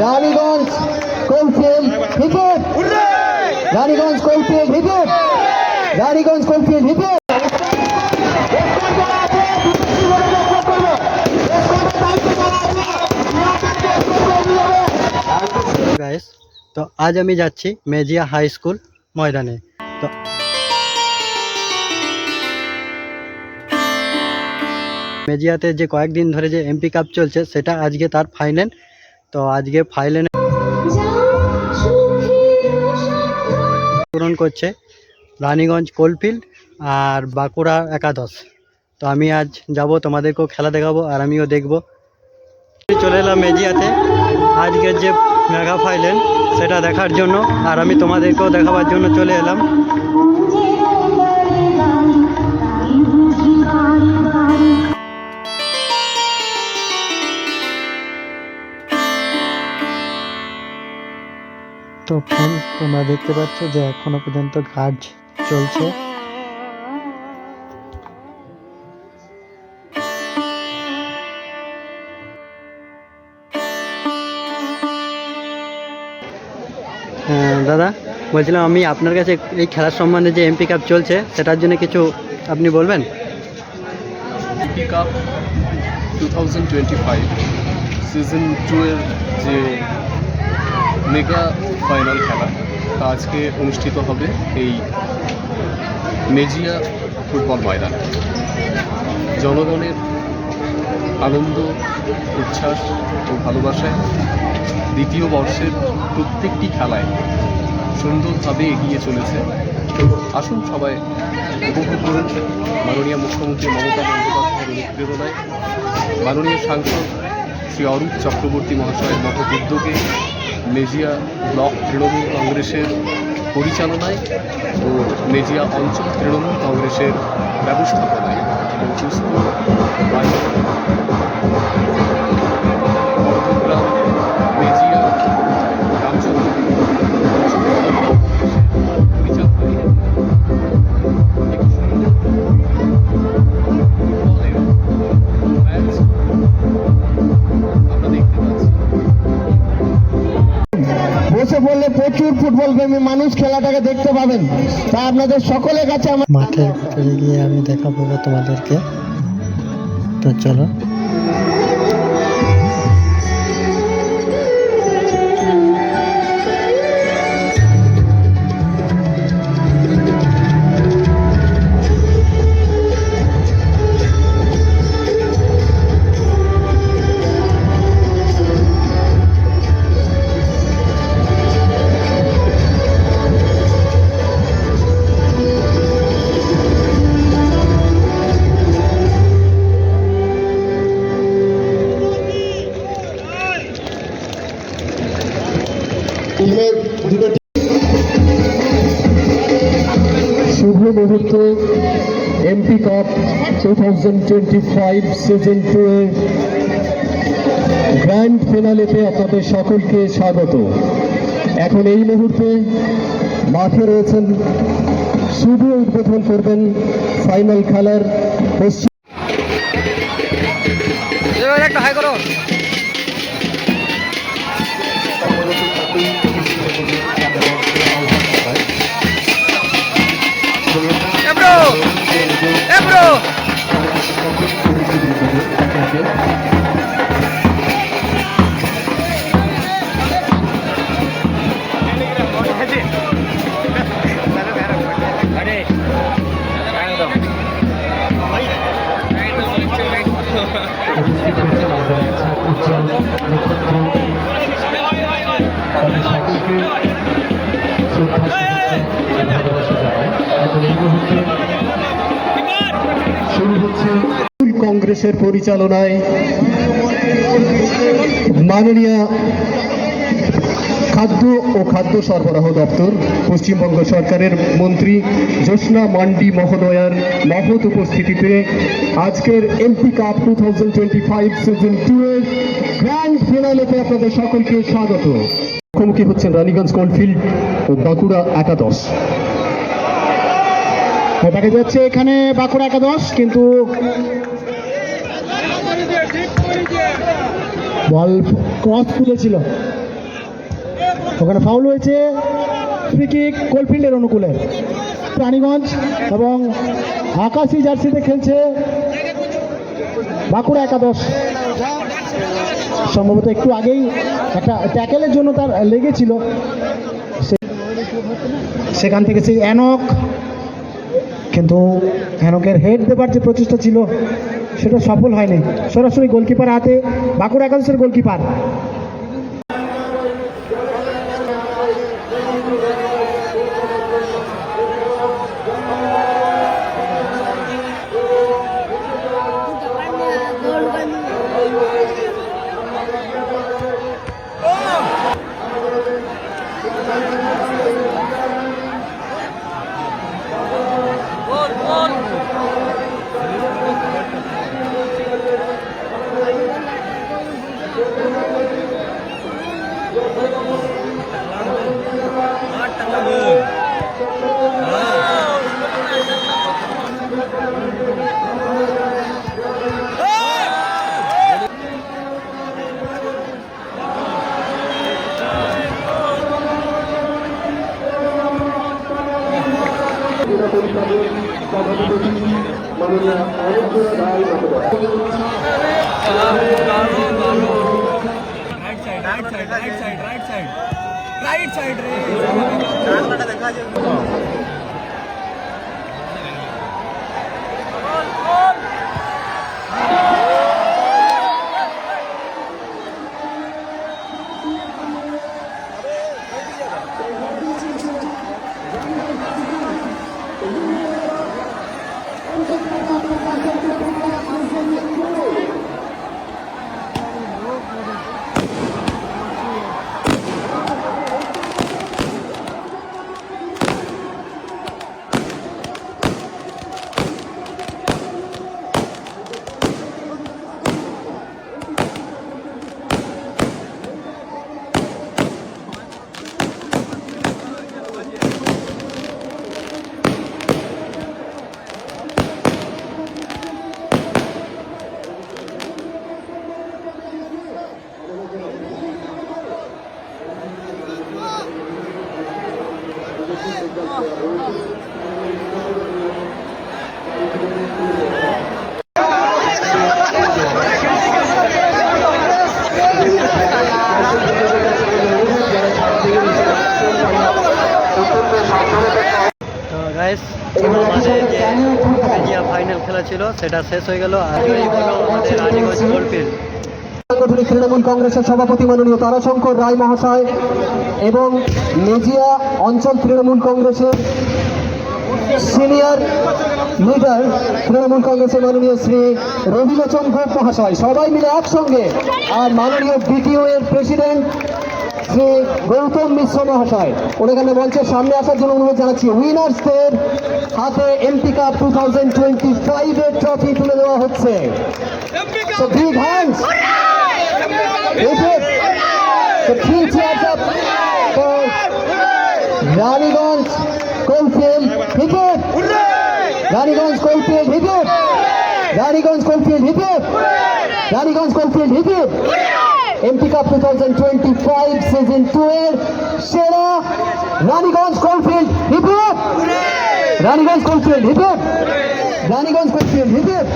Raniganj coalfield cricket Raniganj coalfield cricket Raniganj coalfield cricket তো আজ আমি যাচ্ছি মেজিয়া হাই স্কুল ময়দানে। তো মেজিয়াতে যে কয়েকদিন ধরে যে এমপি কাপ চলছে, সেটা আজকে তার ফাইনাল তো আজকে ফাইনালে পূরণ করছে রানীগঞ্জ কোলফিল্ড আর বাঁকুড়া একাদশ। তো আমি আজ যাব, তোমাদেরকেও খেলা দেখাবো আর আমিও দেখব। চলে এলাম মেজিয়াতে আজকের যে মেগা ফাইনাল সেটা দেখার জন্য আর আমি তোমাদেরকেও দেখাবার জন্য চলে এলাম। ফ্রেন্ড তোমরা দেখতে পাচ্ছ যে এখনও পর্যন্ত কাজ চলছে। দাদা, বলছিলাম আমি আপনার কাছে এই খেলার সম্বন্ধে যে এমপি কাপ চলছে, সেটার জন্য কিছু আপনি বলবেন? MP cup two thousand twenty five season two এর যে মেগা ফাইনাল খেলা। তা আজকে অনুষ্ঠিত হবে এই মেজিয়া ফুটবল ময়দান। জনগণের আনন্দ, উচ্ছ্বাস ও ভালোবাসায় দ্বিতীয় বর্ষের প্রত্যেকটি খেলায় সুন্দরভাবে এগিয়ে চলেছে। আসুন সবাই উপভোগ করুন। মাননীয় মুখ্যমন্ত্রী মমতা বন্দ্যোপাধ্যায়ের অনুপ্রেরণায় মাননীয় সাংসদ শ্রী অরূপ চক্রবর্তী মহাশয়ের মহৎ উদ্যোগে মেজিয়া ব্লক তৃণমূল কংগ্রেসের পরিচালনায় ও মেজিয়া অঞ্চল তৃণমূল কংগ্রেসের ব্যবস্থাপনায়। সুস্থ প্রচুর ফুটবল প্রেমী মানুষ খেলাটাকে দেখতে পাবেন। তা আপনাদের সকলের কাছে আমার মাঠে গিয়ে আমি দেখাবো তোমাদেরকে। তো চলো। মুহূর্ত এমপি কাপ সিজন টু এর গ্র্যান্ড ফিনালেতে আপনাদের সকলকে স্বাগত। এখন এই মুহূর্তে মাঠে রয়েছেন, শুভ উদ্বোধন করবেন ফাইনাল খেলার পশ্চিম একটা হাই করো। কংগ্রেসের পরিচালনায় মাননীয় খাদ্য ও খাদ্য সরবরাহ দপ্তর, পশ্চিমবঙ্গ সরকারের মন্ত্রী জ্যোৎস্না মান্ডি মহোদয়ার মহৎ উপস্থিতিতে আজকের MP cup two thousand twenty five season two এর গ্র্যান্ড ফিনালেতে আপনাদের সকলকে স্বাগত। মুখোমুখি হচ্ছেন রানীগঞ্জ কোলফিল্ড ও বাঁকুড়া একাদশ। দেখা যাচ্ছে এখানে বাঁকুড়া একাদশ, কিন্তু বল ক্রস খুলেছিল। ওখানে ফাউল হয়েছে ফ্রি কিক কোলফিল্ডের অনুকূলে। প্রাণীগঞ্জ এবং আকাশি জার্সিতে খেলছে বাঁকুড়া একাদশ। সম্ভবত একটু আগেই একটা ট্যাকেলের জন্য তার লেগেছিল সেখান থেকে সেই অ্যানক, কিন্তু অ্যানকের হেড দেবার যে প্রচেষ্টা ছিল, সেটা সফল হয়নি। সরাসরি গোলকিপার হাতে বাঁকুড়া একাদশের গোলকিপার তো গাইস আমাদের যে মেজিয়া ফাইনাল খেলা ছিল, সেটা শেষ হয়ে গেল। আমাদের রানীগঞ্জ সাংগঠনিক তৃণমূল কংগ্রেসের সভাপতি মাননীয় তারাশঙ্কর রায় মহাশয় এবং মেজিয়া অঞ্চল তৃণমূল কংগ্রেসের সিনিয়র লিডার তৃণমূল কংগ্রেসের মাননীয় শ্রী রবিলোচন ঘোষ মহাশয়। সবাই মিলে একসঙ্গে। আর মাননীয় বিটিও এর প্রেসিডেন্ট শ্রী গৌতম মিশ্র মহাশয় ওনাখানে মঞ্চের সামনে আসার জন্য অনুরোধ জানাচ্ছি উইনার্সদের হাতে MP cup two thousand twenty ফাইভের ট্রফি তুলে দেওয়া হচ্ছে Coalfield. Hit it. Raniganj Coalfield. Hit it. Raniganj Coalfield. Hit it. Thousand Cup 2025 season 2 এর সেরা Raniganj coalfield it Raniganj coalfield it Raniganj coalfield hit it